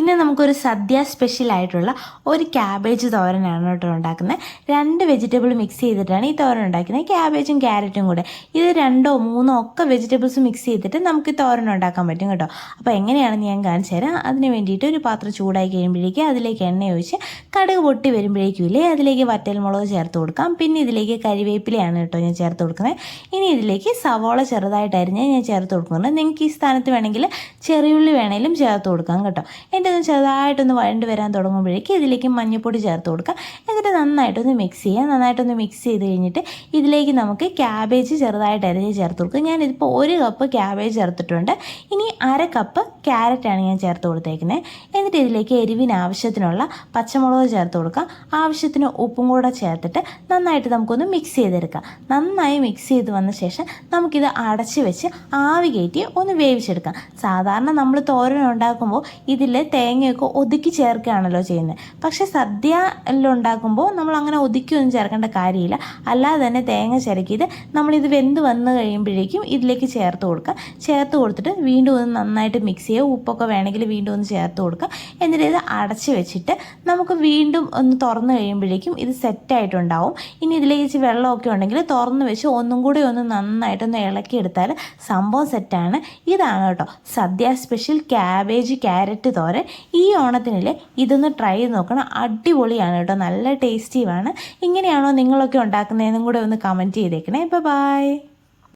ഇന്ന് നമുക്കൊരു സദ്യ സ്പെഷ്യൽ ആയിട്ടുള്ള ഒരു ക്യാബേജ് തോരനാണ് കേട്ടോ ഉണ്ടാക്കുന്നത്. രണ്ട് വെജിറ്റബിൾ മിക്സ് ചെയ്തിട്ടാണ് ഈ തോരൻ ഉണ്ടാക്കുന്നത്. ക്യാബേജും ക്യാരറ്റും കൂടെ. ഇത് രണ്ടോ മൂന്നോ ഒക്കെ വെജിറ്റബിൾസ് മിക്സ് ചെയ്തിട്ട് നമുക്ക് ഈ തോരൻ ഉണ്ടാക്കാൻ പറ്റും കേട്ടോ. അപ്പോൾ എങ്ങനെയാണെന്ന് ഞാൻ കാണിച്ചു തരാം. അതിന് വേണ്ടിയിട്ട് ഒരു പാത്രം ചൂടായി കഴിയുമ്പോഴേക്ക് അതിലേക്ക് എണ്ണ ഒഴിച്ച് കടുക് പൊട്ടി വരുമ്പോഴേക്കും ഇല്ലേ അതിലേക്ക് വറ്റൽമുളക് ചേർത്ത് കൊടുക്കാം. പിന്നെ ഇതിലേക്ക് കരിവേപ്പിലയാണ് കേട്ടോ ഞാൻ ചേർത്ത് കൊടുക്കുന്നത്. ഇനി ഇതിലേക്ക് സവോള ചെറുതായിട്ട് ഞാൻ ചേർത്ത് കൊടുക്കുന്നുണ്ട്. നിങ്ങൾക്ക് ഈ സ്ഥാനത്ത് വേണമെങ്കിൽ ചെറിയുള്ളി വേണമെങ്കിലും ചേർത്ത് കൊടുക്കാം കേട്ടോ. ഒന്ന് ചെറുതായിട്ടൊന്ന് വഴണ്ട് വരാൻ തുടങ്ങുമ്പോഴേക്കും ഇതിലേക്ക് മഞ്ഞൾപ്പൊടി ചേർത്ത് കൊടുക്കുക എന്നിട്ട് നന്നായിട്ടൊന്ന് മിക്സ് ചെയ്യുക നന്നായിട്ടൊന്ന് മിക്സ് ചെയ്ത് കഴിഞ്ഞിട്ട് ഇതിലേക്ക് നമുക്ക് ക്യാബേജ് ചെറുതായിട്ട് അരിഞ്ഞ് ചേർത്ത് കൊടുക്കുക ഞാനിതിപ്പോൾ ഒരു കപ്പ് ക്യാബേജ് ചേർത്തിട്ടുണ്ട്. ഇനി അര കപ്പ് ക്യാരറ്റാണ് ഞാൻ ചേർത്ത് കൊടുത്തേക്കുന്നത് എന്നിട്ട് ഇതിലേക്ക് എരിവിന് ആവശ്യത്തിനുള്ള പച്ചമുളക് ചേർത്ത് കൊടുക്കാം. ആവശ്യത്തിന് ഉപ്പും കൂടെ ചേർത്തിട്ട് നന്നായിട്ട് നമുക്കൊന്ന് മിക്സ് ചെയ്തെടുക്കാം. നന്നായി മിക്സ് ചെയ്ത് വന്ന ശേഷം നമുക്കിത് അടച്ച് വെച്ച് ആവി കയറ്റി ഒന്ന് വേവിച്ചെടുക്കാം. സാധാരണ നമ്മൾ തോരൻ ഉണ്ടാക്കുമ്പോൾ ഇതിൽ തേങ്ങയൊക്കെ ഒതുക്കി ചേർക്കുകയാണല്ലോ ചെയ്യുന്നത് പക്ഷേ സദ്യ എല്ലാം നമ്മൾ അങ്ങനെ ഒതുക്കിയൊന്നും ചേർക്കേണ്ട കാര്യമില്ല. അല്ലാതെ തന്നെ തേങ്ങ ചിരക്കിയിട്ട് നമ്മളിത് വെന്ത് വന്ന് കഴിയുമ്പോഴേക്കും ഇതിലേക്ക് ചേർത്ത് കൊടുക്കുക. ചേർത്ത് കൊടുത്തിട്ട് വീണ്ടും ഒന്ന് നന്നായിട്ട് മിക്സ് ചെയ്യുക. ഉപ്പൊക്കെ വേണമെങ്കിൽ വീണ്ടും ഒന്ന് ചേർത്ത് കൊടുക്കുക. എന്നിട്ട് ഇത് അടച്ച് വെച്ചിട്ട് നമുക്ക് വീണ്ടും ഒന്ന് തുറന്ന് കഴിയുമ്പോഴേക്കും ഇത് സെറ്റായിട്ടുണ്ടാവും ഇനി ഇതിലേക്ക് ഇച്ചിരി വെള്ളമൊക്കെ ഉണ്ടെങ്കിൽ തുറന്ന് വെച്ച് ഒന്നും കൂടി ഒന്ന് നന്നായിട്ടൊന്ന് ഇളക്കിയെടുത്താൽ സംഭവം സെറ്റാണ് ഇതാണ് കേട്ടോ സദ്യ സ്പെഷ്യൽ ക്യാബേജ് ക്യാരറ്റ് തോരൻ. ഈ ഓണത്തിനില്ലേ ഇതൊന്ന് ട്രൈ ചെയ്ത് നോക്കണം. അടിപൊളിയാണ് കേട്ടോ. നല്ല ടേസ്റ്റിയുമാണ് ഇങ്ങനെയാണോ നിങ്ങളൊക്കെ ഉണ്ടാക്കുന്നതെന്നും കൂടെ ഒന്ന് കമന്റ് ചെയ്തേക്കണേ. ബൈ